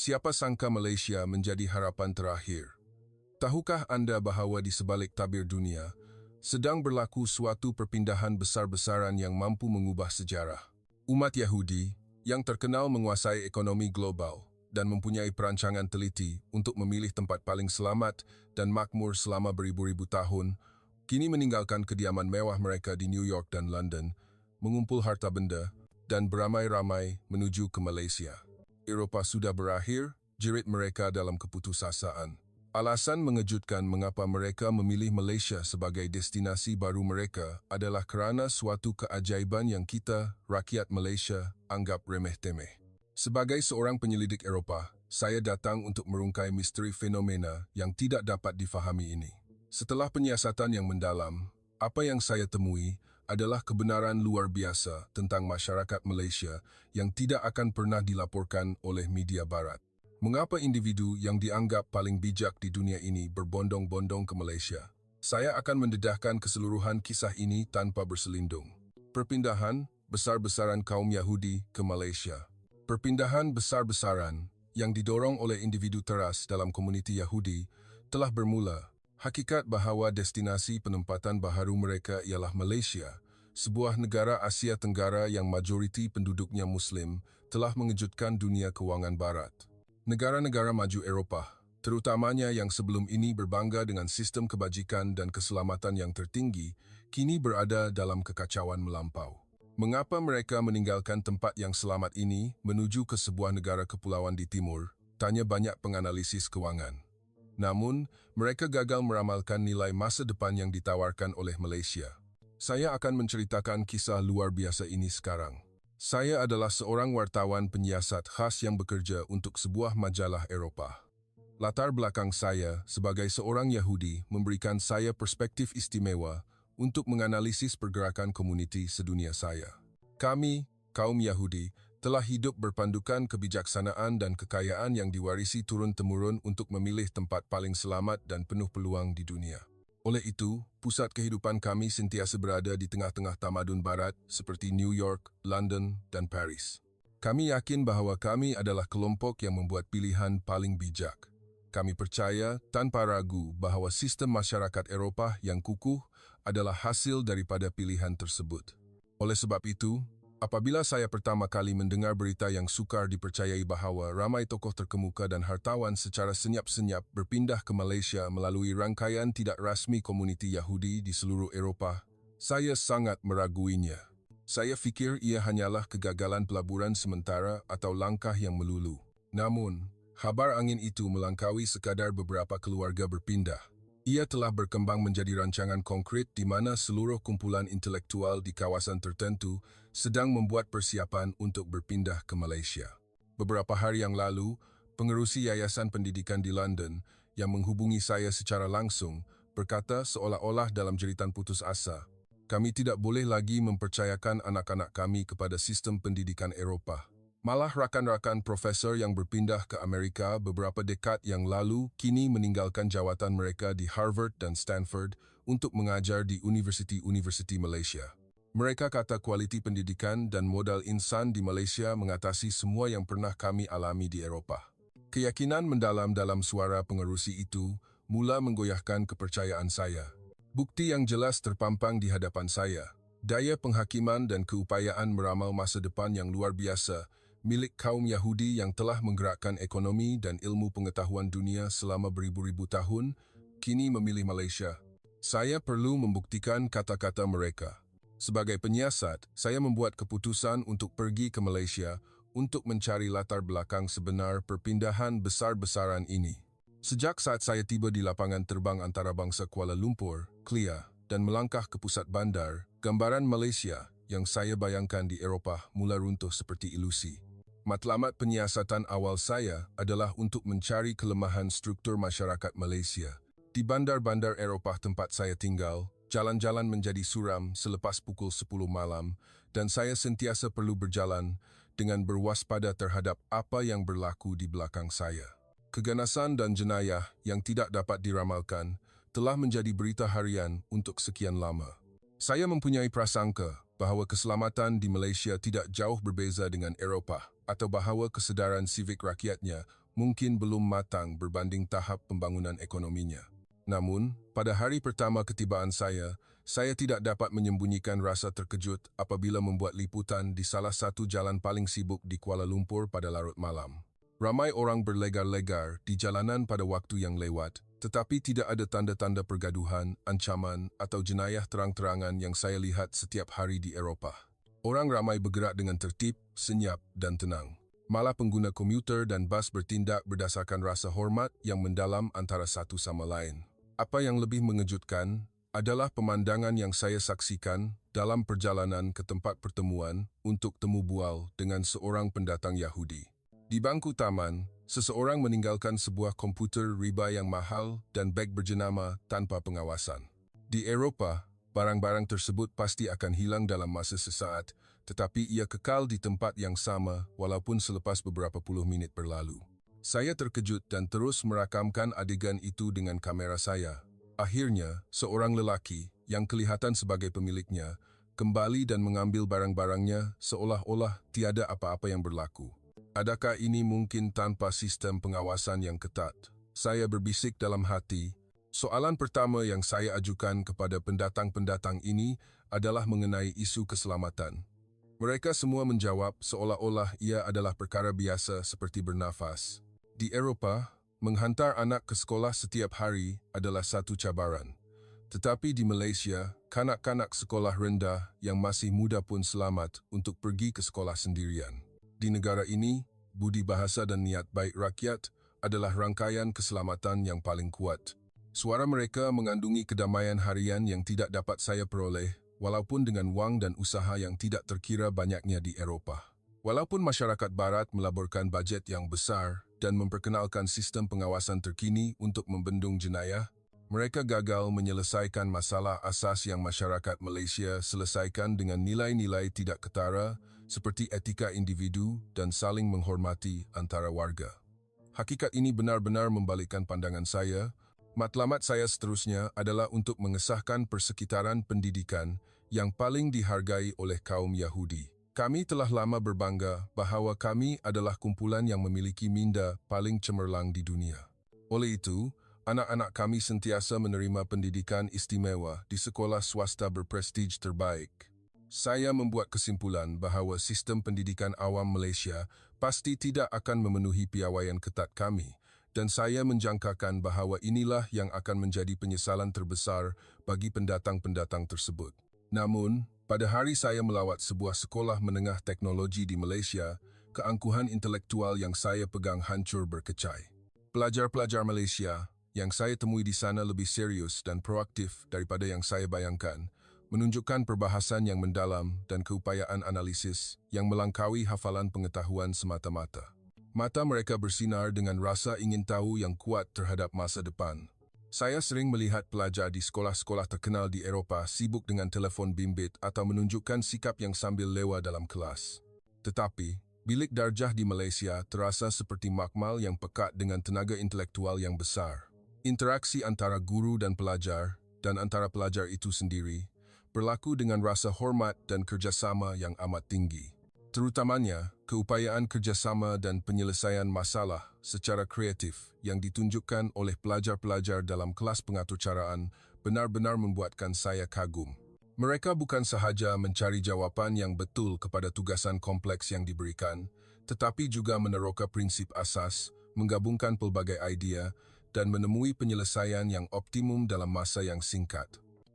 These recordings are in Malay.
Siapa sangka Malaysia menjadi harapan terakhir? Tahukah anda bahawa di sebalik tabir dunia, sedang berlaku suatu perpindahan besar-besaran yang mampu mengubah sejarah? Umat Yahudi, yang terkenal menguasai ekonomi global dan mempunyai perancangan teliti untuk memilih tempat paling selamat dan makmur selama beribu-ribu tahun, kini meninggalkan kediaman mewah mereka di New York dan London, mengumpul harta benda dan beramai-ramai menuju ke Malaysia. Eropah sudah berakhir, jerit mereka dalam keputusasaan. Alasan mengejutkan mengapa mereka memilih Malaysia sebagai destinasi baru mereka adalah kerana suatu keajaiban yang kita, rakyat Malaysia, anggap remeh-temeh. Sebagai seorang penyelidik Eropah, saya datang untuk merungkai misteri fenomena yang tidak dapat difahami ini. Setelah penyiasatan yang mendalam, apa yang saya temui adalah kebenaran luar biasa tentang masyarakat Malaysia yang tidak akan pernah dilaporkan oleh media barat. Mengapa individu yang dianggap paling bijak di dunia ini berbondong-bondong ke Malaysia? Saya akan mendedahkan keseluruhan kisah ini tanpa berselindung. Perpindahan besar-besaran kaum Yahudi ke Malaysia. Perpindahan besar-besaran yang didorong oleh individu teras dalam komuniti Yahudi telah bermula Hakikat bahawa destinasi penempatan baharu mereka ialah Malaysia, sebuah negara Asia Tenggara yang majoriti penduduknya Muslim, telah mengejutkan dunia kewangan barat. Negara-negara maju Eropah, terutamanya yang sebelum ini berbangga dengan sistem kebajikan dan keselamatan yang tertinggi, kini berada dalam kekacauan melampau. Mengapa mereka meninggalkan tempat yang selamat ini menuju ke sebuah negara kepulauan di timur? Tanya banyak penganalisis kewangan. Namun, mereka gagal meramalkan nilai masa depan yang ditawarkan oleh Malaysia. Saya akan menceritakan kisah luar biasa ini sekarang. Saya adalah seorang wartawan penyiasat khas yang bekerja untuk sebuah majalah Eropah. Latar belakang saya sebagai seorang Yahudi memberikan saya perspektif istimewa untuk menganalisis pergerakan komuniti sedunia saya. Kami, kaum Yahudi, telah hidup berpandukan kebijaksanaan dan kekayaan yang diwarisi turun-temurun untuk memilih tempat paling selamat dan penuh peluang di dunia. Oleh itu, pusat kehidupan kami sentiasa berada di tengah-tengah tamadun barat seperti New York, London dan Paris. Kami yakin bahawa kami adalah kelompok yang membuat pilihan paling bijak. Kami percaya tanpa ragu bahawa sistem masyarakat Eropah yang kukuh adalah hasil daripada pilihan tersebut. Oleh sebab itu, Apabila saya pertama kali mendengar berita yang sukar dipercayai bahawa ramai tokoh terkemuka dan hartawan secara senyap-senyap berpindah ke Malaysia melalui rangkaian tidak rasmi komuniti Yahudi di seluruh Eropah, saya sangat meraguinya. Saya fikir ia hanyalah kegagalan pelaburan sementara atau langkah yang melulu. Namun, habar angin itu melangkaui sekadar beberapa keluarga berpindah. Ia telah berkembang menjadi rancangan konkret di mana seluruh kumpulan intelektual di kawasan tertentu sedang membuat persiapan untuk berpindah ke Malaysia. Beberapa hari yang lalu, pengerusi Yayasan Pendidikan di London yang menghubungi saya secara langsung berkata seolah-olah dalam jeritan putus asa, kami tidak boleh lagi mempercayakan anak-anak kami kepada sistem pendidikan Eropah. Malah rakan-rakan profesor yang berpindah ke Amerika beberapa dekad yang lalu kini meninggalkan jawatan mereka di Harvard dan Stanford untuk mengajar di universiti-universiti Malaysia. Mereka kata kualiti pendidikan dan modal insan di Malaysia mengatasi semua yang pernah kami alami di Eropah. Keyakinan mendalam dalam suara pengerusi itu mula menggoyahkan kepercayaan saya. Bukti yang jelas terpampang di hadapan saya. Daya penghakiman dan keupayaan meramal masa depan yang luar biasa milik kaum Yahudi yang telah menggerakkan ekonomi dan ilmu pengetahuan dunia selama beribu-ribu tahun, kini memilih Malaysia. Saya perlu membuktikan kata-kata mereka. Sebagai penyiasat, saya membuat keputusan untuk pergi ke Malaysia untuk mencari latar belakang sebenar perpindahan besar-besaran ini. Sejak saat saya tiba di lapangan terbang antarabangsa Kuala Lumpur, Kelia, dan melangkah ke pusat bandar, gambaran Malaysia yang saya bayangkan di Eropah mula runtuh seperti ilusi. Matlamat penyiasatan awal saya adalah untuk mencari kelemahan struktur masyarakat Malaysia. Di bandar-bandar Eropah tempat saya tinggal, jalan-jalan menjadi suram selepas pukul 10 malam dan saya sentiasa perlu berjalan dengan berwaspada terhadap apa yang berlaku di belakang saya. Keganasan dan jenayah yang tidak dapat diramalkan telah menjadi berita harian untuk sekian lama. Saya mempunyai prasangka bahawa keselamatan di Malaysia tidak jauh berbeza dengan Eropah atau bahawa kesedaran sivik rakyatnya mungkin belum matang berbanding tahap pembangunan ekonominya. Namun, pada hari pertama ketibaan saya, saya tidak dapat menyembunyikan rasa terkejut apabila membuat liputan di salah satu jalan paling sibuk di Kuala Lumpur pada larut malam. Ramai orang berlegar-legar di jalanan pada waktu yang lewat, tetapi tidak ada tanda-tanda pergaduhan, ancaman atau jenayah terang-terangan yang saya lihat setiap hari di Eropah. Orang ramai bergerak dengan tertib, senyap dan tenang. Malah pengguna komuter dan bas bertindak berdasarkan rasa hormat yang mendalam antara satu sama lain. Apa yang lebih mengejutkan adalah pemandangan yang saya saksikan dalam perjalanan ke tempat pertemuan untuk temu bual dengan seorang pendatang Yahudi. Di bangku taman, seseorang meninggalkan sebuah komputer riba yang mahal dan beg berjenama tanpa pengawasan. Di Eropah, barang-barang tersebut pasti akan hilang dalam masa sesaat, tetapi ia kekal di tempat yang sama walaupun selepas beberapa puluh minit berlalu. Saya terkejut dan terus merakamkan adegan itu dengan kamera saya. Akhirnya, seorang lelaki yang kelihatan sebagai pemiliknya kembali dan mengambil barang-barangnya seolah-olah tiada apa-apa yang berlaku. Adakah ini mungkin tanpa sistem pengawasan yang ketat? Saya berbisik dalam hati. Soalan pertama yang saya ajukan kepada pendatang-pendatang ini adalah mengenai isu keselamatan. Mereka semua menjawab seolah-olah ia adalah perkara biasa seperti bernafas. Di Eropah, menghantar anak ke sekolah setiap hari adalah satu cabaran. Tetapi di Malaysia, kanak-kanak sekolah rendah yang masih muda pun selamat untuk pergi ke sekolah sendirian. Di negara ini, budi bahasa dan niat baik rakyat adalah rangkaian keselamatan yang paling kuat. Suara mereka mengandungi kedamaian harian yang tidak dapat saya peroleh walaupun dengan wang dan usaha yang tidak terkira banyaknya di Eropah. Walaupun masyarakat barat melaburkan bajet yang besar dan memperkenalkan sistem pengawasan terkini untuk membendung jenayah, mereka gagal menyelesaikan masalah asas yang masyarakat Malaysia selesaikan dengan nilai-nilai tidak ketara seperti etika individu dan saling menghormati antara warga. Hakikat ini benar-benar membalikkan pandangan saya. Matlamat saya seterusnya adalah untuk mengesahkan persekitaran pendidikan yang paling dihargai oleh kaum Yahudi. Kami telah lama berbangga bahawa kami adalah kumpulan yang memiliki minda paling cemerlang di dunia. Oleh itu, anak-anak kami sentiasa menerima pendidikan istimewa di sekolah swasta berprestij terbaik. Saya membuat kesimpulan bahawa sistem pendidikan awam Malaysia pasti tidak akan memenuhi piawaian ketat kami dan saya menjangkakan bahawa inilah yang akan menjadi penyesalan terbesar bagi pendatang-pendatang tersebut. Namun, pada hari saya melawat sebuah sekolah menengah teknologi di Malaysia, keangkuhan intelektual yang saya pegang hancur berkecai. Pelajar-pelajar Malaysia yang saya temui di sana lebih serius dan proaktif daripada yang saya bayangkan, menunjukkan perbahasan yang mendalam dan keupayaan analisis yang melangkaui hafalan pengetahuan semata-mata. Mata mereka bersinar dengan rasa ingin tahu yang kuat terhadap masa depan. Saya sering melihat pelajar di sekolah-sekolah terkenal di Eropah sibuk dengan telefon bimbit atau menunjukkan sikap yang sambil lewa dalam kelas. Tetapi, bilik darjah di Malaysia terasa seperti makmal yang pekat dengan tenaga intelektual yang besar. Interaksi antara guru dan pelajar dan antara pelajar itu sendiri berlaku dengan rasa hormat dan kerjasama yang amat tinggi. Terutamanya, keupayaan kerjasama dan penyelesaian masalah secara kreatif yang ditunjukkan oleh pelajar-pelajar dalam kelas pengaturcaraan benar-benar membuatkan saya kagum. Mereka bukan sahaja mencari jawapan yang betul kepada tugasan kompleks yang diberikan, tetapi juga meneroka prinsip asas, menggabungkan pelbagai idea dan menemui penyelesaian yang optimum dalam masa yang singkat.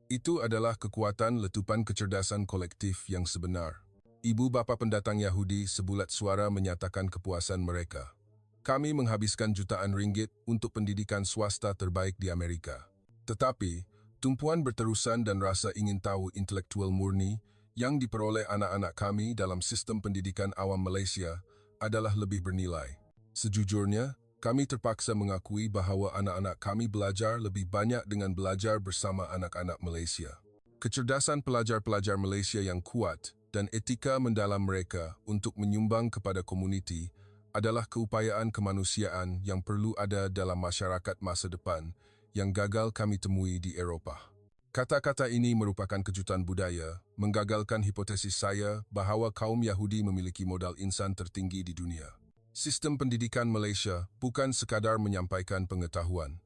Itu adalah kekuatan letupan kecerdasan kolektif yang sebenar. Ibu bapa pendatang Yahudi sebulat suara menyatakan kepuasan mereka. Kami menghabiskan jutaan ringgit untuk pendidikan swasta terbaik di Amerika. Tetapi, tumpuan berterusan dan rasa ingin tahu intelektual murni yang diperoleh anak-anak kami dalam sistem pendidikan awam Malaysia adalah lebih bernilai. Sejujurnya, kami terpaksa mengakui bahawa anak-anak kami belajar lebih banyak dengan belajar bersama anak-anak Malaysia. Kecerdasan pelajar-pelajar Malaysia yang kuat dan etika mendalam mereka untuk menyumbang kepada komuniti adalah keupayaan kemanusiaan yang perlu ada dalam masyarakat masa depan yang gagal kami temui di Eropah. Kata-kata ini merupakan kejutan budaya, menggagalkan hipotesis saya bahawa kaum Yahudi memiliki modal insan tertinggi di dunia. Sistem pendidikan Malaysia bukan sekadar menyampaikan pengetahuan.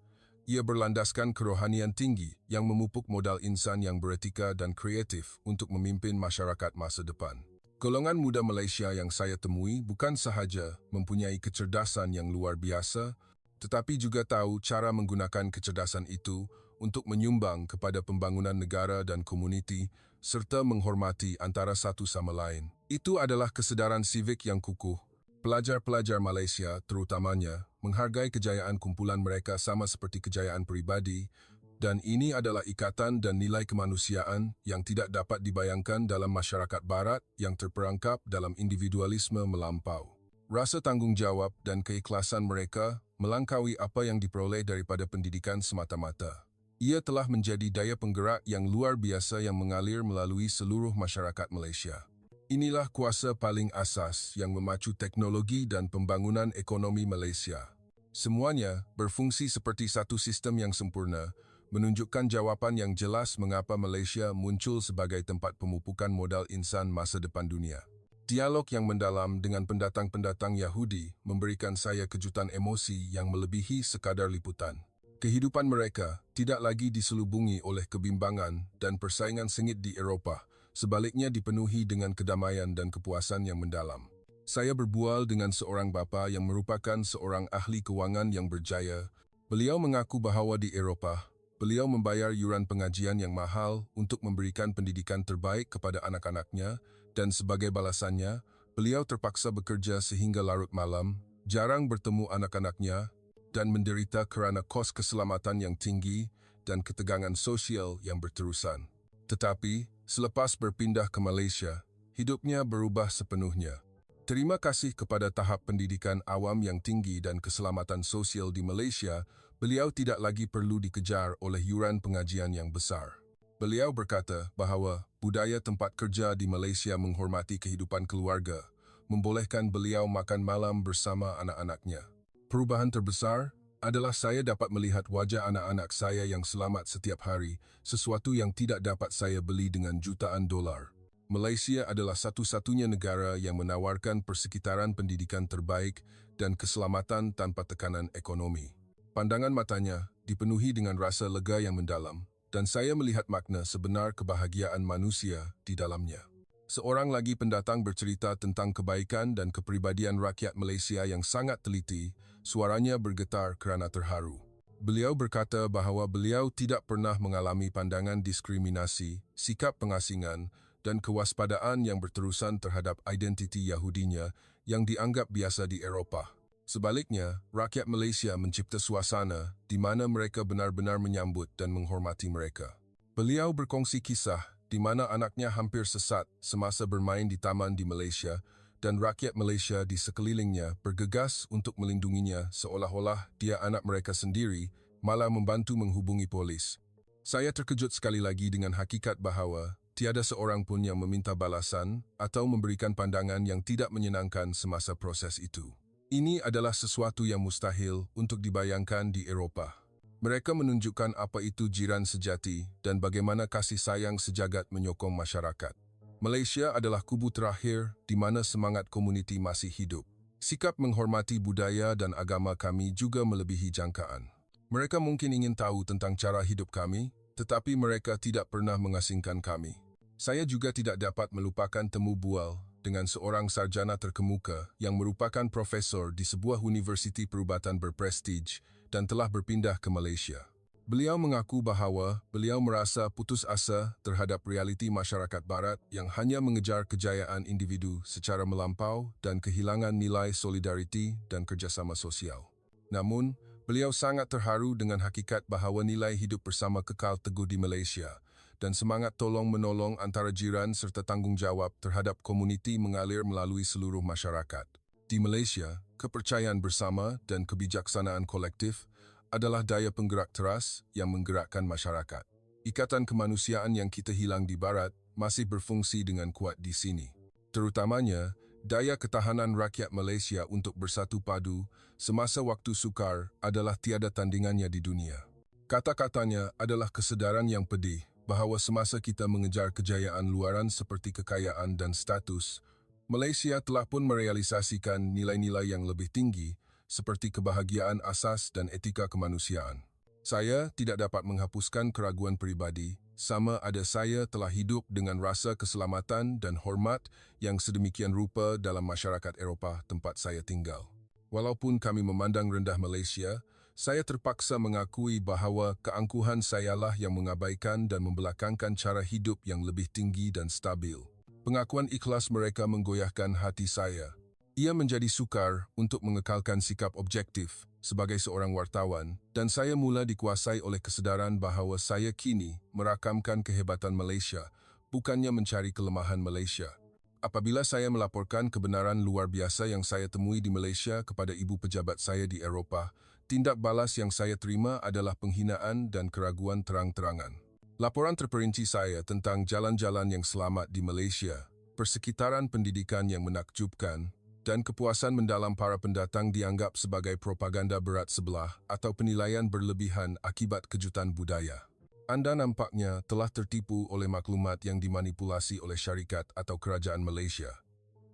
Ia berlandaskan kerohanian tinggi yang memupuk modal insan yang beretika dan kreatif untuk memimpin masyarakat masa depan. Golongan muda Malaysia yang saya temui bukan sahaja mempunyai kecerdasan yang luar biasa, tetapi juga tahu cara menggunakan kecerdasan itu untuk menyumbang kepada pembangunan negara dan komuniti serta menghormati antara satu sama lain. Itu adalah kesedaran sivik yang kukuh. Pelajar-pelajar Malaysia terutamanya menghargai kejayaan kumpulan mereka sama seperti kejayaan peribadi dan ini adalah ikatan dan nilai kemanusiaan yang tidak dapat dibayangkan dalam masyarakat barat yang terperangkap dalam individualisme melampau. Rasa tanggungjawab dan keikhlasan mereka melangkaui apa yang diperoleh daripada pendidikan semata-mata. Ia telah menjadi daya penggerak yang luar biasa yang mengalir melalui seluruh masyarakat Malaysia. Inilah kuasa paling asas yang memacu teknologi dan pembangunan ekonomi Malaysia. Semuanya berfungsi seperti satu sistem yang sempurna, menunjukkan jawapan yang jelas mengapa Malaysia muncul sebagai tempat pemupukan modal insan masa depan dunia. Dialog yang mendalam dengan pendatang-pendatang Yahudi memberikan saya kejutan emosi yang melebihi sekadar liputan. Kehidupan mereka tidak lagi diselubungi oleh kebimbangan dan persaingan sengit di Eropah, sebaliknya dipenuhi dengan kedamaian dan kepuasan yang mendalam. Saya berbual dengan seorang bapa yang merupakan seorang ahli kewangan yang berjaya. Beliau mengaku bahawa di Eropah, beliau membayar yuran pengajian yang mahal untuk memberikan pendidikan terbaik kepada anak-anaknya dan sebagai balasannya, beliau terpaksa bekerja sehingga larut malam, jarang bertemu anak-anaknya dan menderita kerana kos keselamatan yang tinggi dan ketegangan sosial yang berterusan. Tetapi, selepas berpindah ke Malaysia, hidupnya berubah sepenuhnya. Terima kasih kepada tahap pendidikan awam yang tinggi dan keselamatan sosial di Malaysia, beliau tidak lagi perlu dikejar oleh yuran pengajian yang besar. Beliau berkata bahawa budaya tempat kerja di Malaysia menghormati kehidupan keluarga, membolehkan beliau makan malam bersama anak-anaknya. Perubahan terbesar adalah saya dapat melihat wajah anak-anak saya yang selamat setiap hari, sesuatu yang tidak dapat saya beli dengan jutaan dolar. Malaysia adalah satu-satunya negara yang menawarkan persekitaran pendidikan terbaik dan keselamatan tanpa tekanan ekonomi. Pandangan matanya dipenuhi dengan rasa lega yang mendalam dan saya melihat makna sebenar kebahagiaan manusia di dalamnya. Seorang lagi pendatang bercerita tentang kebaikan dan kepribadian rakyat Malaysia yang sangat teliti, suaranya bergetar kerana terharu. Beliau berkata bahawa beliau tidak pernah mengalami pandangan diskriminasi, sikap pengasingan dan kewaspadaan yang berterusan terhadap identiti Yahudinya yang dianggap biasa di Eropah. Sebaliknya, rakyat Malaysia mencipta suasana di mana mereka benar-benar menyambut dan menghormati mereka. Beliau berkongsi kisah di mana anaknya hampir sesat semasa bermain di taman di Malaysia dan rakyat Malaysia di sekelilingnya bergegas untuk melindunginya seolah-olah dia anak mereka sendiri malah membantu menghubungi polis. Saya terkejut sekali lagi dengan hakikat bahawa tiada seorang pun yang meminta balasan atau memberikan pandangan yang tidak menyenangkan semasa proses itu. Ini adalah sesuatu yang mustahil untuk dibayangkan di Eropah. Mereka menunjukkan apa itu jiran sejati dan bagaimana kasih sayang sejagat menyokong masyarakat. Malaysia adalah kubu terakhir di mana semangat komuniti masih hidup. Sikap menghormati budaya dan agama kami juga melebihi jangkaan. Mereka mungkin ingin tahu tentang cara hidup kami, tetapi mereka tidak pernah mengasingkan kami. Saya juga tidak dapat melupakan temu bual dengan seorang sarjana terkemuka yang merupakan profesor di sebuah universiti perubatan berprestij dan telah berpindah ke Malaysia. Beliau mengaku bahawa beliau merasa putus asa terhadap realiti masyarakat barat yang hanya mengejar kejayaan individu secara melampau dan kehilangan nilai solidariti dan kerjasama sosial. Namun, beliau sangat terharu dengan hakikat bahawa nilai hidup bersama kekal teguh di Malaysia dan semangat tolong-menolong antara jiran serta tanggungjawab terhadap komuniti mengalir melalui seluruh masyarakat. Di Malaysia, kepercayaan bersama dan kebijaksanaan kolektif adalah daya penggerak teras yang menggerakkan masyarakat. Ikatan kemanusiaan yang kita hilang di barat masih berfungsi dengan kuat di sini. Terutamanya, daya ketahanan rakyat Malaysia untuk bersatu padu semasa waktu sukar adalah tiada tandingannya di dunia. Kata-katanya adalah kesedaran yang pedih bahawa semasa kita mengejar kejayaan luaran seperti kekayaan dan status, Malaysia telah pun merealisasikan nilai-nilai yang lebih tinggi seperti kebahagiaan asas dan etika kemanusiaan. Saya tidak dapat menghapuskan keraguan peribadi sama ada saya telah hidup dengan rasa keselamatan dan hormat yang sedemikian rupa dalam masyarakat Eropah tempat saya tinggal. Walaupun kami memandang rendah Malaysia, saya terpaksa mengakui bahawa keangkuhan sayalah yang mengabaikan dan membelakangkan cara hidup yang lebih tinggi dan stabil. Pengakuan ikhlas mereka menggoyahkan hati saya. Ia menjadi sukar untuk mengekalkan sikap objektif sebagai seorang wartawan dan saya mula dikuasai oleh kesedaran bahawa saya kini merakamkan kehebatan Malaysia, bukannya mencari kelemahan Malaysia. Apabila saya melaporkan kebenaran luar biasa yang saya temui di Malaysia kepada ibu pejabat saya di Eropah, tindak balas yang saya terima adalah penghinaan dan keraguan terang-terangan. Laporan terperinci saya tentang jalan-jalan yang selamat di Malaysia, persekitaran pendidikan yang menakjubkan, dan kepuasan mendalam para pendatang dianggap sebagai propaganda berat sebelah atau penilaian berlebihan akibat kejutan budaya. Anda nampaknya telah tertipu oleh maklumat yang dimanipulasi oleh syarikat atau kerajaan Malaysia.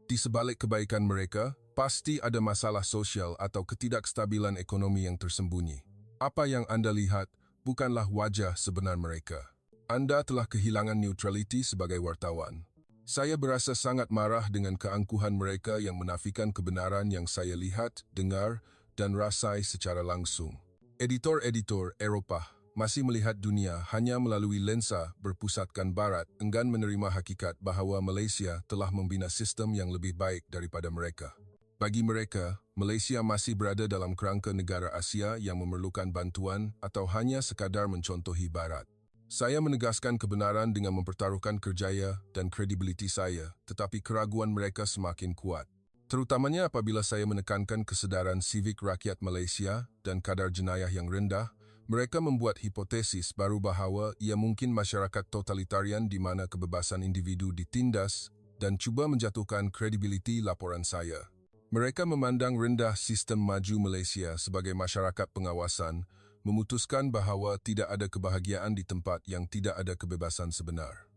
Di sebalik kebaikan mereka, pasti ada masalah sosial atau ketidakstabilan ekonomi yang tersembunyi. Apa yang anda lihat bukanlah wajah sebenar mereka. Anda telah kehilangan neutraliti sebagai wartawan. Saya berasa sangat marah dengan keangkuhan mereka yang menafikan kebenaran yang saya lihat, dengar dan rasai secara langsung. Editor-editor Eropah masih melihat dunia hanya melalui lensa berpusatkan barat enggan menerima hakikat bahawa Malaysia telah membina sistem yang lebih baik daripada mereka. Bagi mereka, Malaysia masih berada dalam kerangka negara Asia yang memerlukan bantuan atau hanya sekadar mencontohi barat. Saya menegaskan kebenaran dengan mempertaruhkan kerjaya dan kredibiliti saya, tetapi keraguan mereka semakin kuat. Terutamanya apabila saya menekankan kesedaran sivik rakyat Malaysia dan kadar jenayah yang rendah mereka membuat hipotesis baru bahawa ia mungkin masyarakat totalitarian di mana kebebasan individu ditindas dan cuba menjatuhkan kredibiliti laporan saya. Mereka memandang rendah sistem maju Malaysia sebagai masyarakat pengawasan, memutuskan bahawa tidak ada kebahagiaan di tempat yang tidak ada kebebasan sebenar.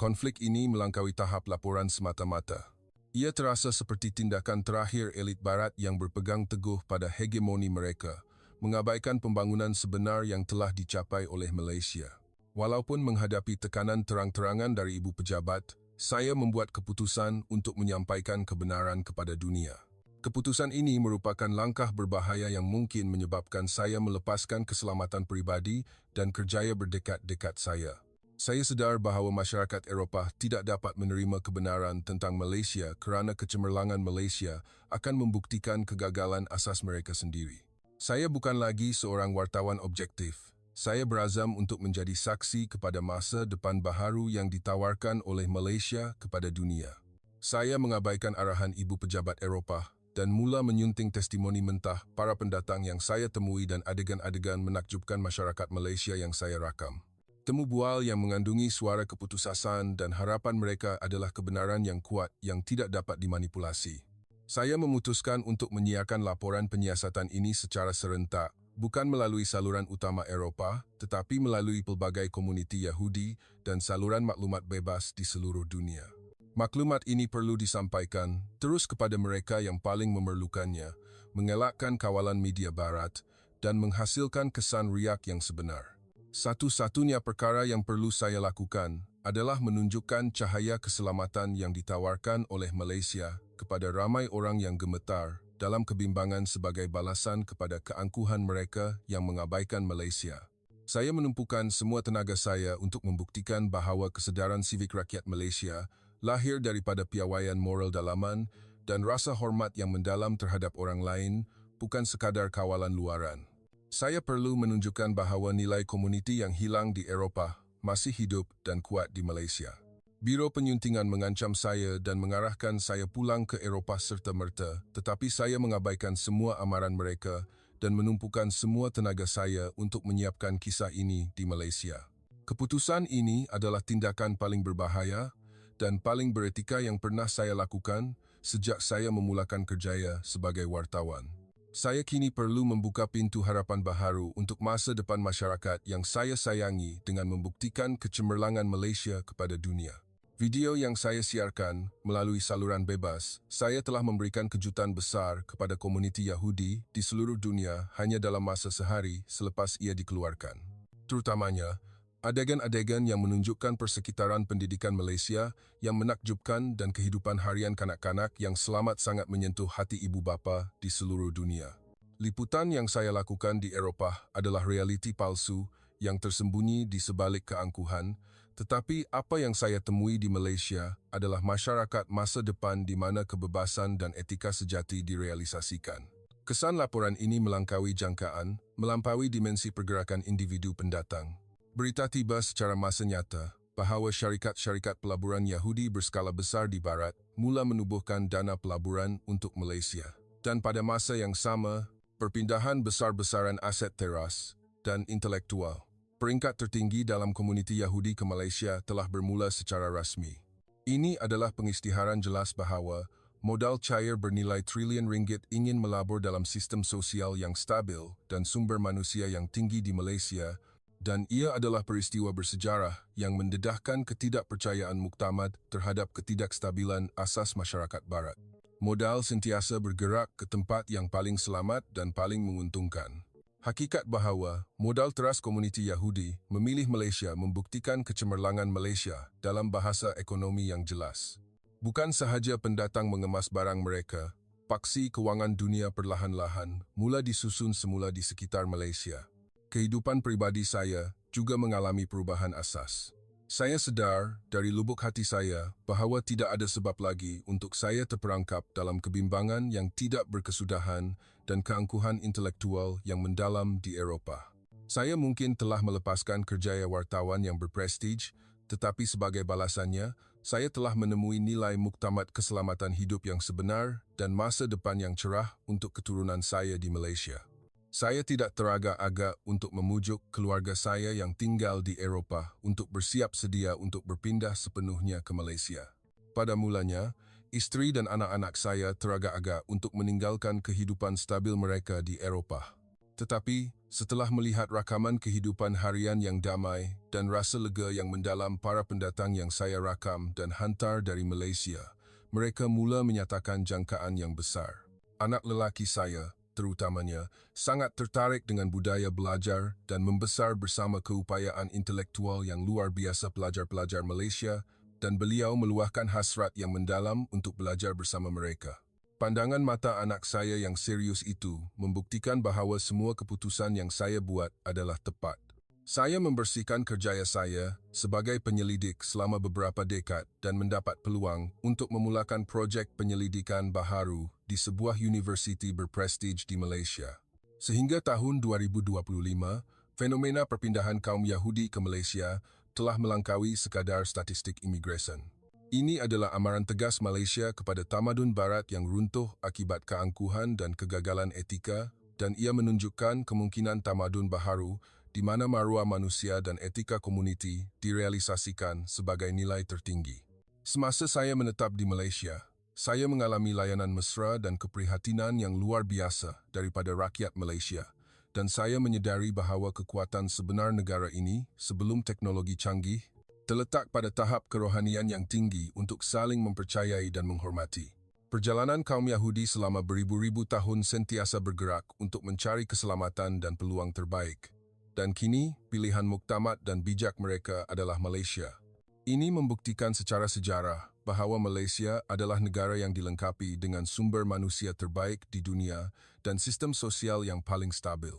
Konflik ini melangkaui tahap laporan semata-mata. Ia terasa seperti tindakan terakhir elit barat yang berpegang teguh pada hegemoni mereka mengabaikan pembangunan sebenar yang telah dicapai oleh Malaysia. Walaupun menghadapi tekanan terang-terangan dari ibu pejabat, saya membuat keputusan untuk menyampaikan kebenaran kepada dunia. Keputusan ini merupakan langkah berbahaya yang mungkin menyebabkan saya melepaskan keselamatan pribadi dan kerjaya berdekat-dekat saya. Saya sedar bahawa masyarakat Eropah tidak dapat menerima kebenaran tentang Malaysia kerana kecemerlangan Malaysia akan membuktikan kegagalan asas mereka sendiri. Saya bukan lagi seorang wartawan objektif. Saya berazam untuk menjadi saksi kepada masa depan baharu yang ditawarkan oleh Malaysia kepada dunia. Saya mengabaikan arahan ibu pejabat Eropah dan mula menyunting testimoni mentah para pendatang yang saya temui dan adegan-adegan menakjubkan masyarakat Malaysia yang saya rakam. Temu bual yang mengandungi suara keputusasan dan harapan mereka adalah kebenaran yang kuat yang tidak dapat dimanipulasi. Saya memutuskan untuk menyiarkan laporan penyiasatan ini secara serentak, bukan melalui saluran utama Eropah, tetapi melalui pelbagai komuniti Yahudi dan saluran maklumat bebas di seluruh dunia. Maklumat ini perlu disampaikan terus kepada mereka yang paling memerlukannya, mengelakkan kawalan media barat dan menghasilkan kesan riak yang sebenar. Satu-satunya perkara yang perlu saya lakukan adalah menunjukkan cahaya keselamatan yang ditawarkan oleh Malaysia kepada ramai orang yang gemetar dalam kebimbangan sebagai balasan kepada keangkuhan mereka yang mengabaikan Malaysia. Saya menumpukan semua tenaga saya untuk membuktikan bahawa kesedaran sivik rakyat Malaysia lahir daripada piawaian moral dalaman dan rasa hormat yang mendalam terhadap orang lain, bukan sekadar kawalan luaran. Saya perlu menunjukkan bahawa nilai komuniti yang hilang di Eropah masih hidup dan kuat di Malaysia. Biro penyuntingan mengancam saya dan mengarahkan saya pulang ke Eropah serta-merta, tetapi saya mengabaikan semua amaran mereka dan menumpukan semua tenaga saya untuk menyiapkan kisah ini di Malaysia. Keputusan ini adalah tindakan paling berbahaya dan paling beretika yang pernah saya lakukan sejak saya memulakan kerjaya sebagai wartawan. Saya kini perlu membuka pintu harapan baharu untuk masa depan masyarakat yang saya sayangi dengan membuktikan kecemerlangan Malaysia kepada dunia. Video yang saya siarkan melalui saluran bebas, saya telah memberikan kejutan besar kepada komuniti Yahudi di seluruh dunia hanya dalam masa sehari selepas ia dikeluarkan. Terutamanya, adegan-adegan yang menunjukkan persekitaran pendidikan Malaysia yang menakjubkan dan kehidupan harian kanak-kanak yang selamat sangat menyentuh hati ibu bapa di seluruh dunia. Liputan yang saya lakukan di Eropah adalah realiti palsu yang tersembunyi di sebalik keangkuhan, tetapi apa yang saya temui di Malaysia adalah masyarakat masa depan di mana kebebasan dan etika sejati direalisasikan. Kesan laporan ini melangkaui jangkaan, melampaui dimensi pergerakan individu pendatang. Berita tiba secara masa nyata bahawa syarikat-syarikat pelaburan Yahudi berskala besar di Barat mula menubuhkan dana pelaburan untuk Malaysia. Dan pada masa yang sama, perpindahan besar-besaran aset teras dan intelektual, peringkat tertinggi dalam komuniti Yahudi ke Malaysia telah bermula secara rasmi. Ini adalah pengisytiharan jelas bahawa modal cair bernilai trilion ringgit ingin melabur dalam sistem sosial yang stabil dan sumber manusia yang tinggi di Malaysia dan ia adalah peristiwa bersejarah yang mendedahkan ketidakpercayaan muktamad terhadap ketidakstabilan asas masyarakat barat. Modal sentiasa bergerak ke tempat yang paling selamat dan paling menguntungkan. Hakikat bahawa modal teras komuniti Yahudi memilih Malaysia membuktikan kecemerlangan Malaysia dalam bahasa ekonomi yang jelas. Bukan sahaja pendatang mengemas barang mereka, paksi kewangan dunia perlahan-lahan mula disusun semula di sekitar Malaysia kehidupan pribadi saya juga mengalami perubahan asas. Saya sedar dari lubuk hati saya bahawa tidak ada sebab lagi untuk saya terperangkap dalam kebimbangan yang tidak berkesudahan dan keangkuhan intelektual yang mendalam di Eropah. Saya mungkin telah melepaskan kerjaya wartawan yang berprestij, tetapi sebagai balasannya, saya telah menemui nilai muktamad keselamatan hidup yang sebenar dan masa depan yang cerah untuk keturunan saya di Malaysia. Saya tidak teragak-agak untuk memujuk keluarga saya yang tinggal di Eropah untuk bersiap sedia untuk berpindah sepenuhnya ke Malaysia. Pada mulanya, isteri dan anak-anak saya teragak-agak untuk meninggalkan kehidupan stabil mereka di Eropah. Tetapi, setelah melihat rakaman kehidupan harian yang damai dan rasa lega yang mendalam para pendatang yang saya rakam dan hantar dari Malaysia, mereka mula menyatakan jangkaan yang besar. Anak lelaki saya, terutamanya, sangat tertarik dengan budaya belajar dan membesar bersama keupayaan intelektual yang luar biasa pelajar-pelajar Malaysia dan beliau meluahkan hasrat yang mendalam untuk belajar bersama mereka. Pandangan mata anak saya yang serius itu membuktikan bahawa semua keputusan yang saya buat adalah tepat. Saya membersihkan kerjaya saya sebagai penyelidik selama beberapa dekad dan mendapat peluang untuk memulakan projek penyelidikan baharu di sebuah universiti berprestij di Malaysia. Sehingga tahun 2025, fenomena perpindahan kaum Yahudi ke Malaysia telah melangkaui sekadar statistik imigresen. Ini adalah amaran tegas Malaysia kepada tamadun barat yang runtuh akibat keangkuhan dan kegagalan etika dan ia menunjukkan kemungkinan tamadun baharu di mana maruah manusia dan etika komuniti direalisasikan sebagai nilai tertinggi. Semasa saya menetap di Malaysia, saya mengalami layanan mesra dan keprihatinan yang luar biasa daripada rakyat Malaysia dan saya menyedari bahawa kekuatan sebenar negara ini sebelum teknologi canggih terletak pada tahap kerohanian yang tinggi untuk saling mempercayai dan menghormati. Perjalanan kaum Yahudi selama beribu-ribu tahun sentiasa bergerak untuk mencari keselamatan dan peluang terbaik dan kini pilihan muktamad dan bijak mereka adalah Malaysia. Ini membuktikan secara sejarah bahawa Malaysia adalah negara yang dilengkapi dengan sumber manusia terbaik di dunia dan sistem sosial yang paling stabil.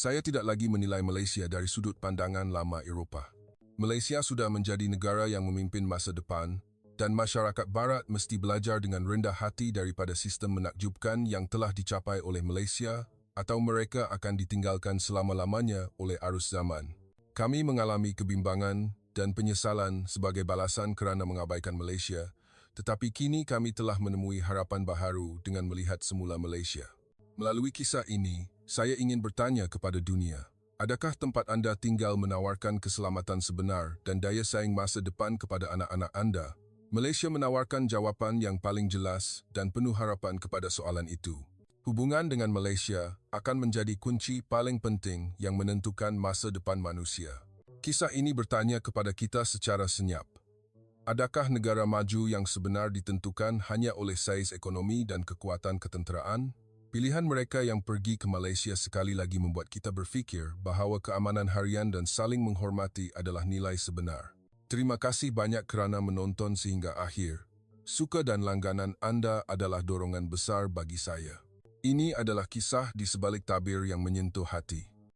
Saya tidak lagi menilai Malaysia dari sudut pandangan lama Eropah. Malaysia sudah menjadi negara yang memimpin masa depan dan masyarakat barat mesti belajar dengan rendah hati daripada sistem menakjubkan yang telah dicapai oleh Malaysia atau mereka akan ditinggalkan selama-lamanya oleh arus zaman. Kami mengalami kebimbangan dan penyesalan sebagai balasan kerana mengabaikan Malaysia, tetapi kini kami telah menemui harapan baharu dengan melihat semula Malaysia. Melalui kisah ini, saya ingin bertanya kepada dunia, adakah tempat anda tinggal menawarkan keselamatan sebenar dan daya saing masa depan kepada anak-anak anda? Malaysia menawarkan jawapan yang paling jelas dan penuh harapan kepada soalan itu. Hubungan dengan Malaysia akan menjadi kunci paling penting yang menentukan masa depan manusia. Kisah ini bertanya kepada kita secara senyap. Adakah negara maju yang sebenar ditentukan hanya oleh saiz ekonomi dan kekuatan ketenteraan? Pilihan mereka yang pergi ke Malaysia sekali lagi membuat kita berfikir bahawa keamanan harian dan saling menghormati adalah nilai sebenar. Terima kasih banyak kerana menonton sehingga akhir. Suka dan langganan anda adalah dorongan besar bagi saya. Ini adalah kisah di sebalik tabir yang menyentuh hati.